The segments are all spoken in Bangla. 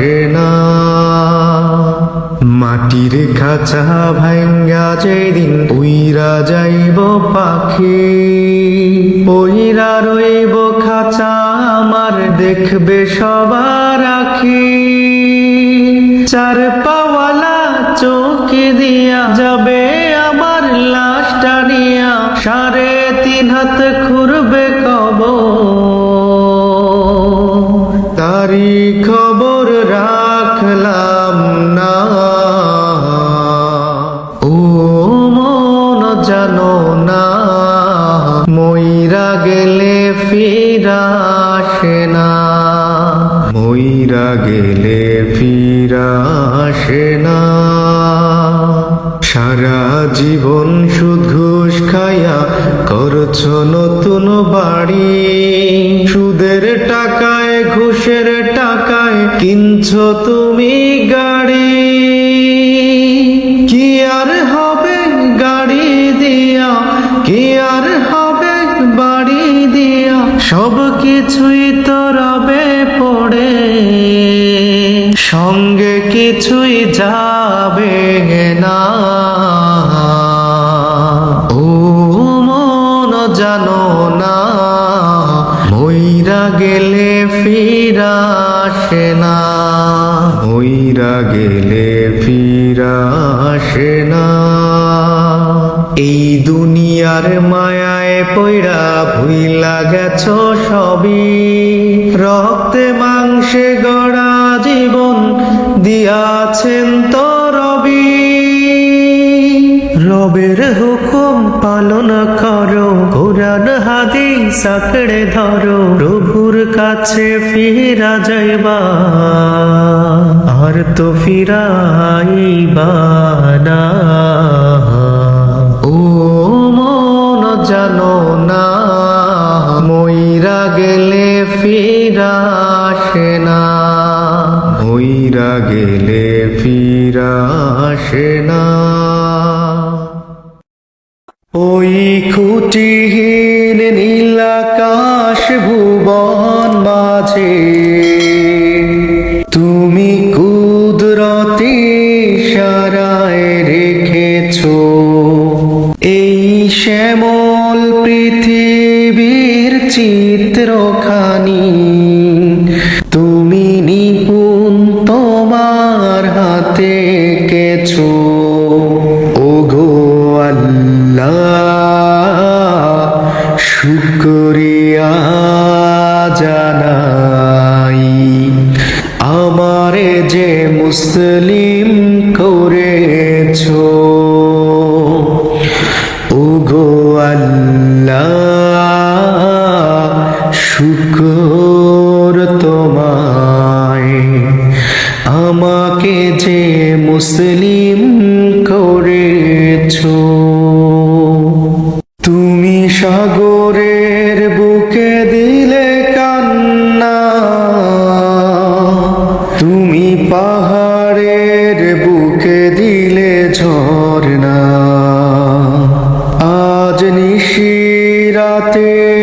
আসে না। মাটির খাঁচা ভাঙ্গা যেদিন উইরা যাইব পাখি ওইরা রইব খাঁচা আমার দেখবে সবার আখি। চার পাওয়ালা চোখ দিয়া যাবে Love. সব কিছুই তো রবে পড়ে। সঙ্গে কিছুই যাবে না। ও মন জানো না, মইরা গেলে ফিরা আসে না। মইরা গেলে ফিরা আসে না। এই দুনিয়ার মায়ায় পইড়া ভুইলা গেছ সবই। রক্তে মাংসে গড়া জীবন দিয়াছেন তো রবি। রবের হুকুম পালন করো, কোরআন, হাদিস আঁকড়ে ধরো, প্রভুর কাছে ফিরা যাইবা। আর তো ফিরাইবা না। চিত্রখানি তুমি নিপুণ তোমার হাতে কেছো। ও গো আল্লাহ, শুকরিয়া জানাই। আমারে যে মুসলিম করেছ। ও গো আল্লাহ রাতে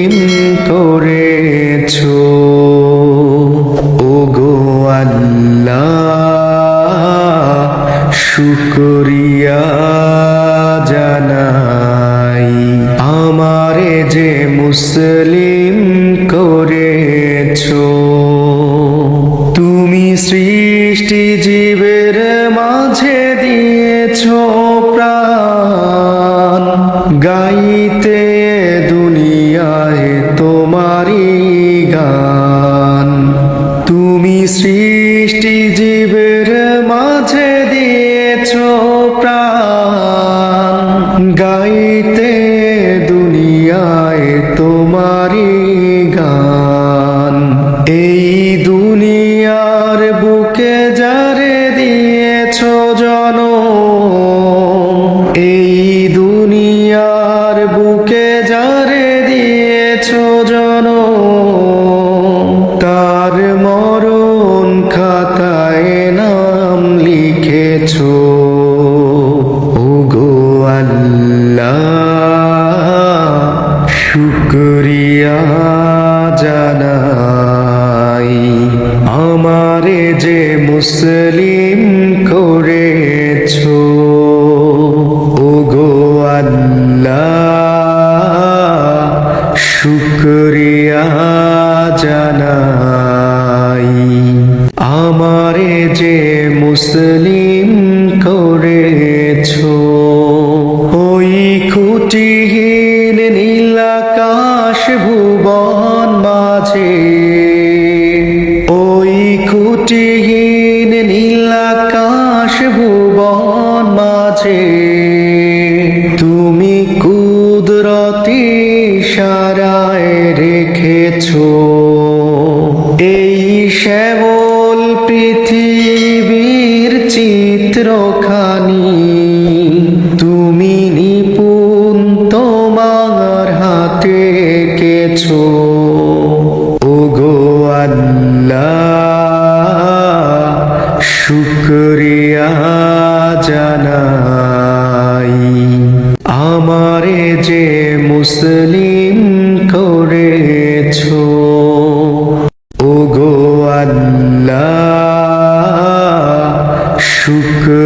মুসলিম করেছ। see মুসলিম করেছ। ওই খুঁটিহীন নীলাকাশ ভুবন মাঝে। ওই খুঁটিহীন নীলাকাশ ভুবন মাঝে। তুমি কুদরতি সারায় রেখেছ। এই শ্যামল পৃথিবীর চিত্রখানি তুমি নিপুণ তোমার হাতে কেছো। ওগো আল্লাহ, শুক্রিয়া জানাই। আমারে যে মুসলিম করেছ, ওগো আল্লাহ, শুক্রিয়া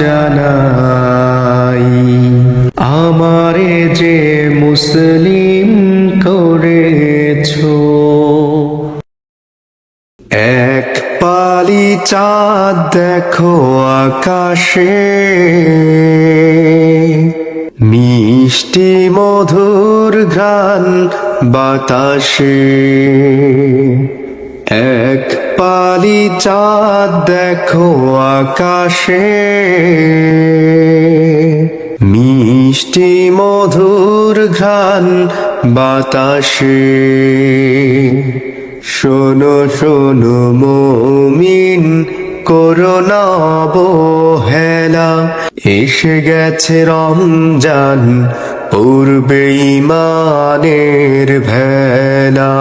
জানাই। আমারে যে মুসলিম করেছ, এক পালি চাঁদ দেখো আকাশে, মিষ্টি মধুর ঘ্রাণ বাতাসে। এক পালি চাঁদ দেখো আকাশে। মিষ্টি মধুর ঘ্রাণ বাতাসে। শোনো শোনো মমিন, করোনা অবহেলা। এসে গেছে রমজান, পূর্বে ইমানের ভেলা।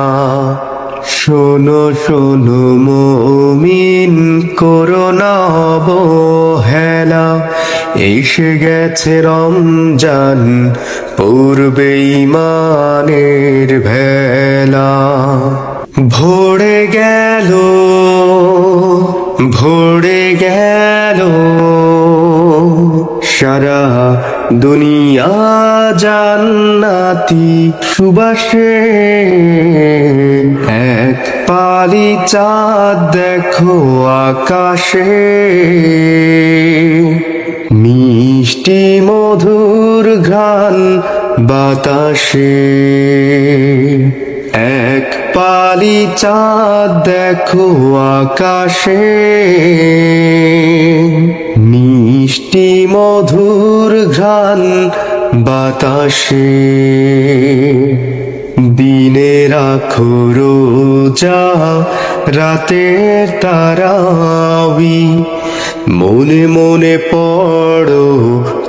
শোনো শোনো মমিন করোনা অবহেলা এসে গেছে রমজান, পূর্বে ইমানের ভেলা। ভরে গেল ভরে গেল, সারা দুনিয়া জান্নাতি সুবাসে এক পালি চাঁদ দেখো আকাশে। মিষ্টি মধুর ঘ্রাণ বাতাসে। এক পালি চাঁদ দেখো আকাশে। মিষ্টি মধুর ঘ্রাণ বাতাসে। দিনে রাখো রোজা রাতের তারাবি মনে মনে পড়ো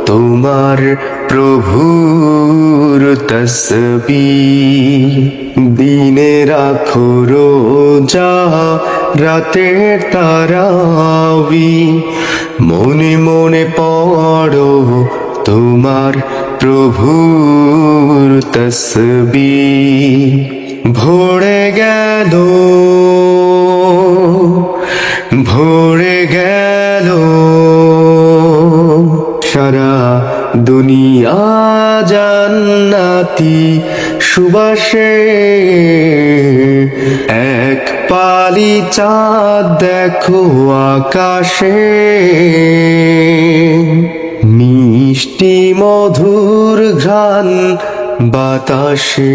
তোমার প্রভুর তসবি দিনে রাখো রোজা, রাতের তারাবি। মনে মনে পড়ো তোমার প্রভুর তসবি। ভরে গেল ভরে গেল দুনিয়া জান্নাতি সুবাসে এক পালি চাঁদ দেখো আকাশে। মিষ্টি মধুর ঘ্রাণ বাতাসে।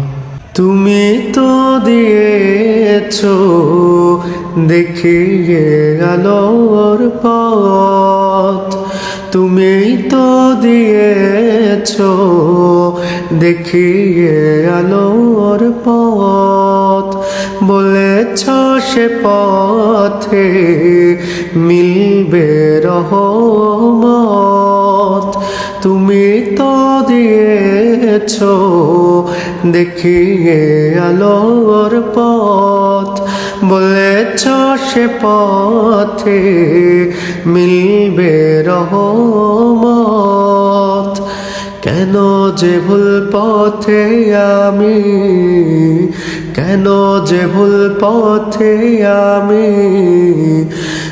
তুমি তো দিয়েছ দেখিয়ে আলোর পথ। তুমি তো দিয়েছ দেখিয়ে আলোর পথ। বলেছ সে পথে মিলবে রহমত। তুমি তো দিয়েছ দেখিয়ে আলোর পথ। বলেছ সে পথে মিলবে রহমত। কেন যে ভুল পথে আমি, কেন যে ভুল পথে আমি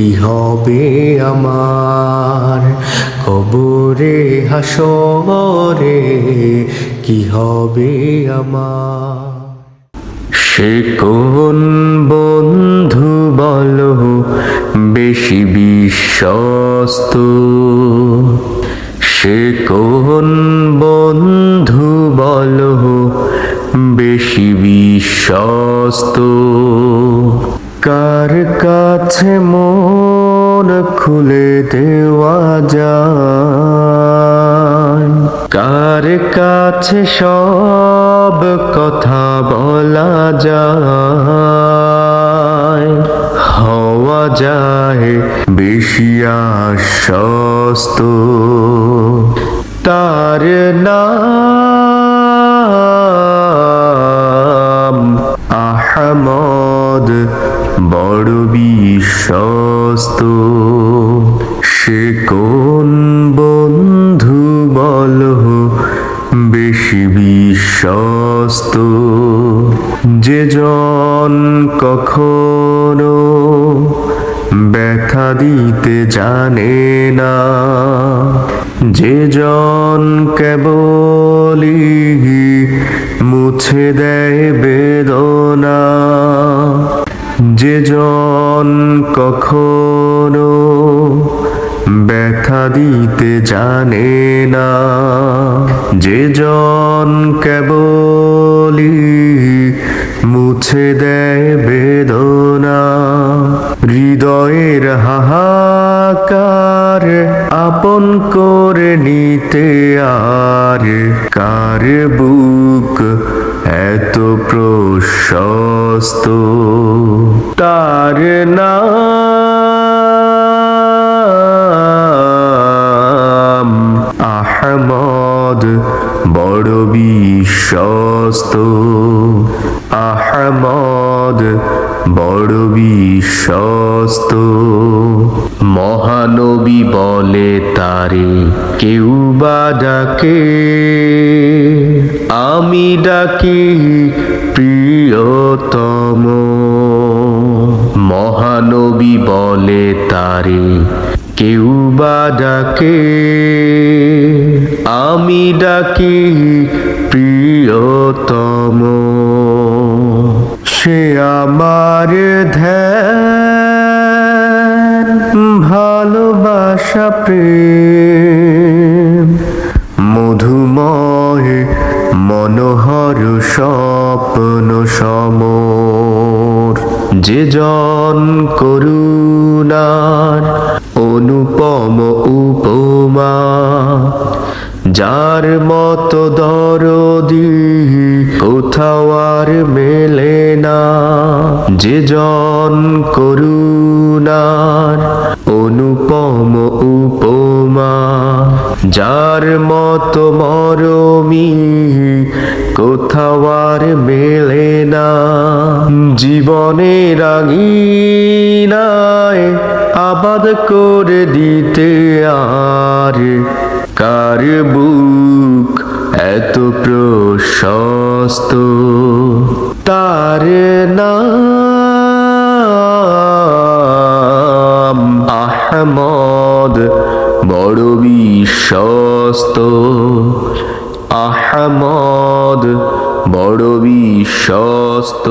কি হবে আমার? কবরে হাসরে কি হবে আমার? সে কোন বন্ধু বলো, বেশি বিশ্বস্ত? সে কোন বন্ধু বলো, বেশি বিশ্বস্ত? কার কাছে মন খুলে দেওয়া যায়? কার কাছে সব কথা বলা যায়? হওয়া যায় বেশি আশ্বস্ত। তার নাম কেবলি মুছে দেয় বেদনা। যে জন কখনো ব্যথা দিতে জানে না, যে জন কেবলি মুছে দেয় বেদনা। হৃদয়ের হাহাকার আপন করে নিতে আর কার বুক এত প্রশস্ত। তার নাম আহমদ বড় বিশ্বস্ত। আহমদ বড় বিশ্বস্ত। মহানবী বলে তারে কেউ বা ডাকে। ডাকি প্রিয়তম? মহানবী বলে তারে, কেউ বা ডাকে, আমি ডাকি প্রিয়তম। সে আমার ধ্যান, ভালোবাসা, প্রেম মনোহর স্বপ্ন সমর। যে জন করুণার অনুপম উপমা, যার মতো দরদি কোথাও আর মেলে না। যে জন করুণার অনুপম উপমা যার মতো মরমি কোথাও আর মেলে না। জীবনের আঙিনায় আবাদ করে দিতে আর কার বুক এত প্রশস্ত? তার নাম আহমদ বড় বিশ্বস্ত। আহমদ বড় বিশ্বস্ত।